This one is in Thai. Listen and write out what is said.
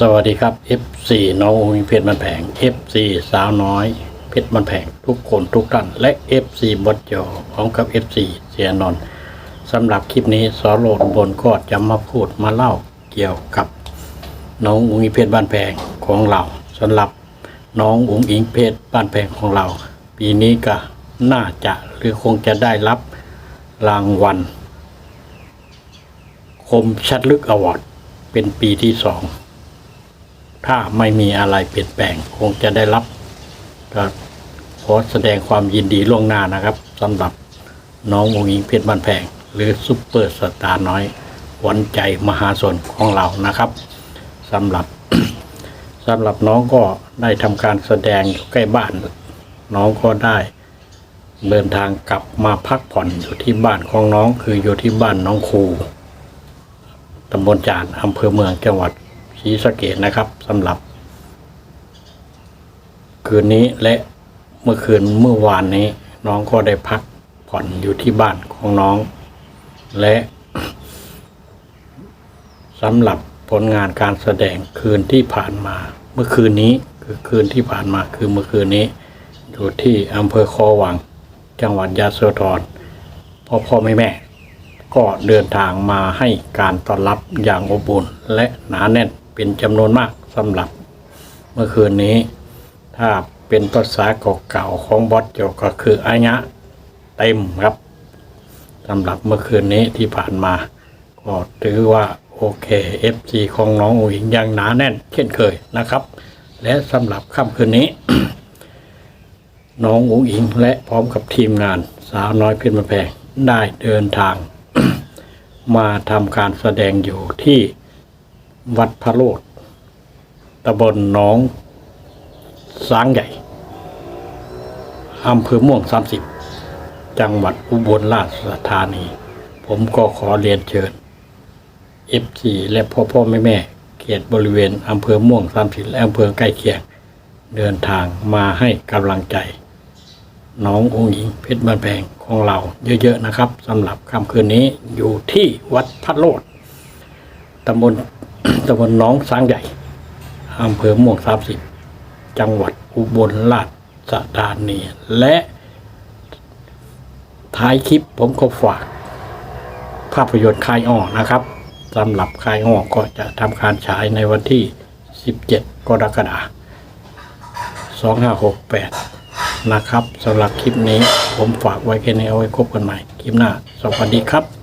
สวัสดีครับ F4 น้องอุ้งเพชรมันแผง F4 สาวน้อย เพชรมันแผงทุกคนทุกท่าน และ F4 บดจอพร้อมกับ F4 เสียนนสำหรับคลิปนี้สอโลดบนก็จะมาพูดมาเล่าเกี่ยวกับ น้องอุ้งอิงเพชรบ้านแพงของเราสำหรับน้องอุ้งอิงเพชรบ้านแพงของเรา ปีนี้ก็น่าจะหรือคงจะได้รับรางวัลคมชัดลึกอวอร์ดเป็นปีที่สอง ถ้าไม่มีอะไรเปลี่ยนแปลงคงจะได้รับก็ขอแสดงความยินดีล่วงหน้านะครับสำหรับน้ององค์หญิงเพชรบ้านแพง หรือซุปเปอร์สตาร์น้อยหวันใจมหาชนของเรานะครับสำหรับสำหรับน้องก็ได้ทำการแสดงใกล้บ้าน น้องก็ได้เดินทางกลับมาพักผ่อนอยู่ที่บ้านของน้องคืออยู่ที่บ้านน้องครูตำบลจานอำเภอเมืองจังหวัด ศรีสะเกษนะครับสำหรับ คืนนี้และเมื่อคืนเมื่อวานนี้ น้องก็ได้พักผ่อนอยู่ที่บ้านของน้อง และสำหรับผลงานการแสดงคืนที่ผ่านมา เมื่อคืนนี้คือคืนที่ผ่านมาคือเมื่อคืนนี้ อยู่ที่อำเภอคอวัง จังหวัดยะโสธรพ่อพ่อแม่แม่ก็เดินทางมาให้การต้อนรับอย่างอบอุ่นและหนาแน่น เป็นจำนวนมากสำหรับเมื่อคืนนี้ ถ้าเป็นภาษาเก่าๆของบอสโจก็คืออายะเต็มครับสำหรับเมื่อคืนนี้ที่ผ่านมาก็ถือว่าโอเค FC ของน้องอุ๋งยังหนาแน่น เช่นเคยนะครับ และสำหรับค่ำคืนนี้ น้องอุ๋งอิงและพร้อมกับทีมงานสาวน้อยเพียรมาแพงได้เดินทาง มาทำการแสดงอยู่ที่ วัดพระโลดตำบลหนองสางใหญ่อำเภอม่วง30จังหวัดอุบลราชธานี ผมก็ขอเรียนเชิญ F4 และพ่อพ่อแม่แม่เขตบริเวณอำเภอม่วง30และอำเภอใกล้เคียง เดินทางมาให้กำลังใจ น้ององค์หญิงเพชรบ้านแพงของเราเยอะๆนะครับสำหรับค่ำคืนนี้อยู่ที่วัดพัดโลดตำบล ตำบลหน้องสางใหญ่อำเภอม่วงสามสิบจังหวัดอุบลราชธานีและท้ายคลิปผมก็ฝาก ภาพยนตร์คายอ้อนะครับสำหรับคายอ้อก็จะทำการฉายในวันที่ 17 กรกฎาคม2568 นะครับสำหรับคลิปนี้ผมฝากไว้แค่นี้เอาไว้คบกันใหม่ คลิปหน้า สวัสดีครับ